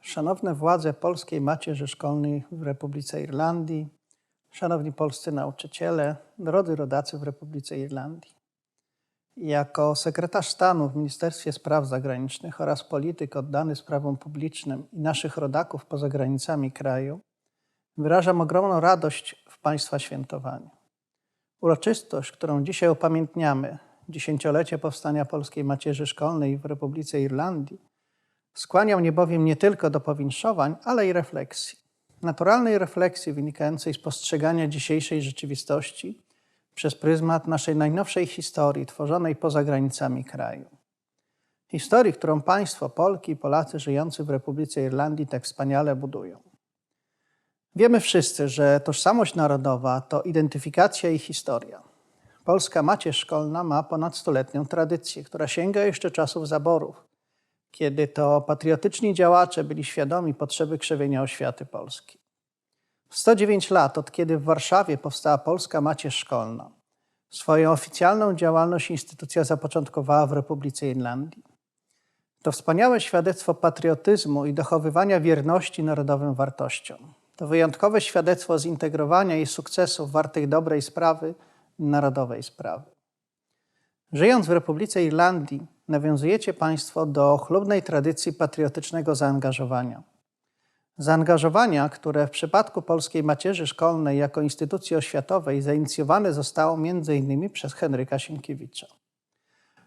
Szanowne władze Polskiej Macierzy Szkolnej w Republice Irlandii, szanowni polscy nauczyciele, drodzy rodacy w Republice Irlandii. Jako sekretarz stanu w Ministerstwie Spraw Zagranicznych oraz polityk oddany sprawom publicznym i naszych rodaków poza granicami kraju, wyrażam ogromną radość w Państwa świętowaniu. Uroczystość, którą dzisiaj upamiętniamy, dziesięciolecie powstania Polskiej Macierzy Szkolnej w Republice Irlandii, skłania mnie bowiem nie tylko do powinszowań, ale i refleksji. Naturalnej refleksji wynikającej z postrzegania dzisiejszej rzeczywistości przez pryzmat naszej najnowszej historii tworzonej poza granicami kraju. Historii, którą państwo, Polki i Polacy żyjący w Republice Irlandii tak wspaniale budują. Wiemy wszyscy, że tożsamość narodowa to identyfikacja i historia. Polska macierz szkolna ma ponad stuletnią tradycję, która sięga jeszcze czasów zaborów, kiedy to patriotyczni działacze byli świadomi potrzeby krzewienia oświaty polskiej. 109 lat od kiedy w Warszawie powstała Polska Macierz Szkolna. Swoją oficjalną działalność instytucja zapoczątkowała w Republice Irlandii. To wspaniałe świadectwo patriotyzmu i dochowywania wierności narodowym wartościom. To wyjątkowe świadectwo zintegrowania i sukcesów wartych dobrej sprawy narodowej sprawy. Żyjąc w Republice Irlandii, nawiązujecie Państwo do chlubnej tradycji patriotycznego zaangażowania. Zaangażowania, które w przypadku Polskiej Macierzy Szkolnej jako instytucji oświatowej zainicjowane zostało m.in. przez Henryka Sienkiewicza.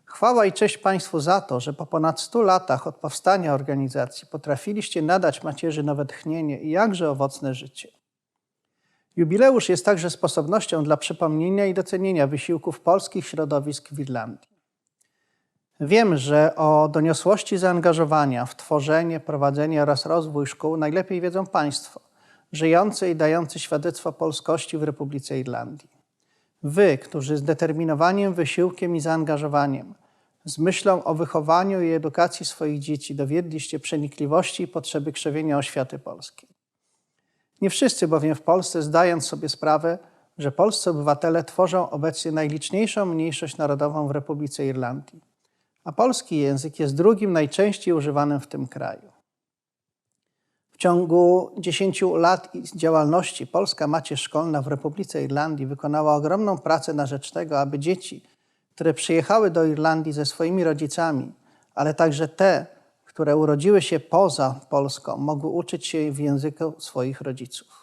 Chwała i cześć Państwu za to, że po ponad 100 latach od powstania organizacji potrafiliście nadać macierzy nowe tchnienie i jakże owocne życie. Jubileusz jest także sposobnością dla przypomnienia i docenienia wysiłków polskich środowisk w Irlandii. Wiem, że o doniosłości zaangażowania w tworzenie, prowadzenie oraz rozwój szkół najlepiej wiedzą Państwo, żyjący i dający świadectwo polskości w Republice Irlandii. Wy, którzy z determinowaniem, wysiłkiem i zaangażowaniem, z myślą o wychowaniu i edukacji swoich dzieci dowiedliście przenikliwości i potrzeby krzewienia oświaty polskiej. Nie wszyscy bowiem w Polsce zdając sobie sprawę, że polscy obywatele tworzą obecnie najliczniejszą mniejszość narodową w Republice Irlandii, a polski język jest drugim najczęściej używanym w tym kraju. W ciągu 10 lat działalności Polska Macierz Szkolna w Republice Irlandii wykonała ogromną pracę na rzecz tego, aby dzieci, które przyjechały do Irlandii ze swoimi rodzicami, ale także te, które urodziły się poza Polską, mogły uczyć się w języku swoich rodziców.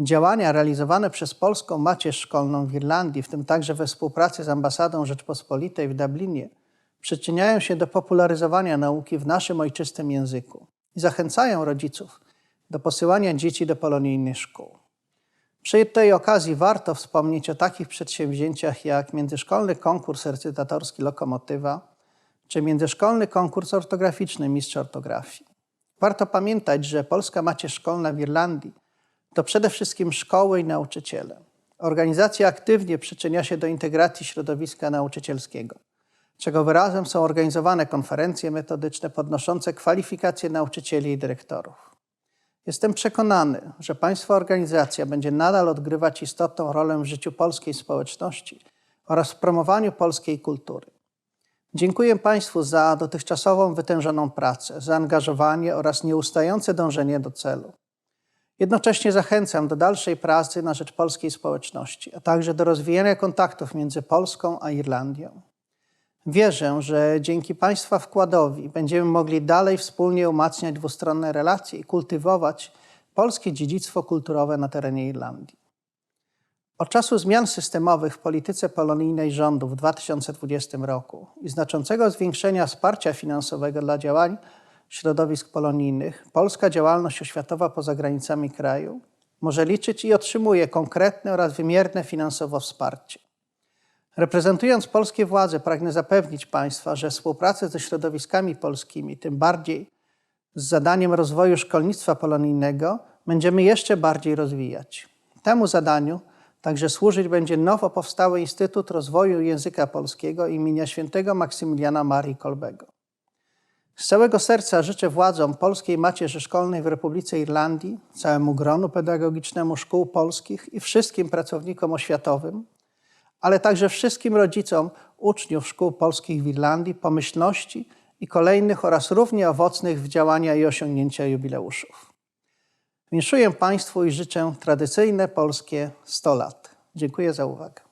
Działania realizowane przez Polską Macierz Szkolną w Irlandii, w tym także we współpracy z Ambasadą Rzeczpospolitej w Dublinie, przyczyniają się do popularyzowania nauki w naszym ojczystym języku i zachęcają rodziców do posyłania dzieci do polonijnych szkół. Przy tej okazji warto wspomnieć o takich przedsięwzięciach jak międzyszkolny konkurs recytatorski Lokomotywa czy międzyszkolny konkurs ortograficzny Mistrz Ortografii. Warto pamiętać, że Polska Macierz Szkolna w Irlandii to przede wszystkim szkoły i nauczyciele. Organizacja aktywnie przyczynia się do integracji środowiska nauczycielskiego, czego wyrazem są organizowane konferencje metodyczne podnoszące kwalifikacje nauczycieli i dyrektorów. Jestem przekonany, że Państwa organizacja będzie nadal odgrywać istotną rolę w życiu polskiej społeczności oraz w promowaniu polskiej kultury. Dziękuję Państwu za dotychczasową wytężoną pracę, zaangażowanie oraz nieustające dążenie do celu. Jednocześnie zachęcam do dalszej pracy na rzecz polskiej społeczności, a także do rozwijania kontaktów między Polską a Irlandią. Wierzę, że dzięki Państwa wkładowi będziemy mogli dalej wspólnie umacniać dwustronne relacje i kultywować polskie dziedzictwo kulturowe na terenie Irlandii. Od czasu zmian systemowych w polityce polonijnej rządu w 2020 roku i znaczącego zwiększenia wsparcia finansowego dla działań środowisk polonijnych, polska działalność oświatowa poza granicami kraju może liczyć i otrzymuje konkretne oraz wymierne finansowo wsparcie. Reprezentując polskie władze, pragnę zapewnić Państwa, że współpracę ze środowiskami polskimi, tym bardziej z zadaniem rozwoju szkolnictwa polonijnego, będziemy jeszcze bardziej rozwijać. Temu zadaniu także służyć będzie nowo powstały Instytut Rozwoju Języka Polskiego imienia świętego Maksymiliana Marii Kolbego. Z całego serca życzę władzom Polskiej Macierzy Szkolnej w Republice Irlandii, całemu gronu pedagogicznemu szkół polskich i wszystkim pracownikom oświatowym, ale także wszystkim rodzicom uczniów szkół polskich w Irlandii pomyślności i kolejnych oraz równie owocnych w działania i osiągnięcia jubileuszów. Winszuję Państwu i życzę tradycyjne polskie 100 lat. Dziękuję za uwagę.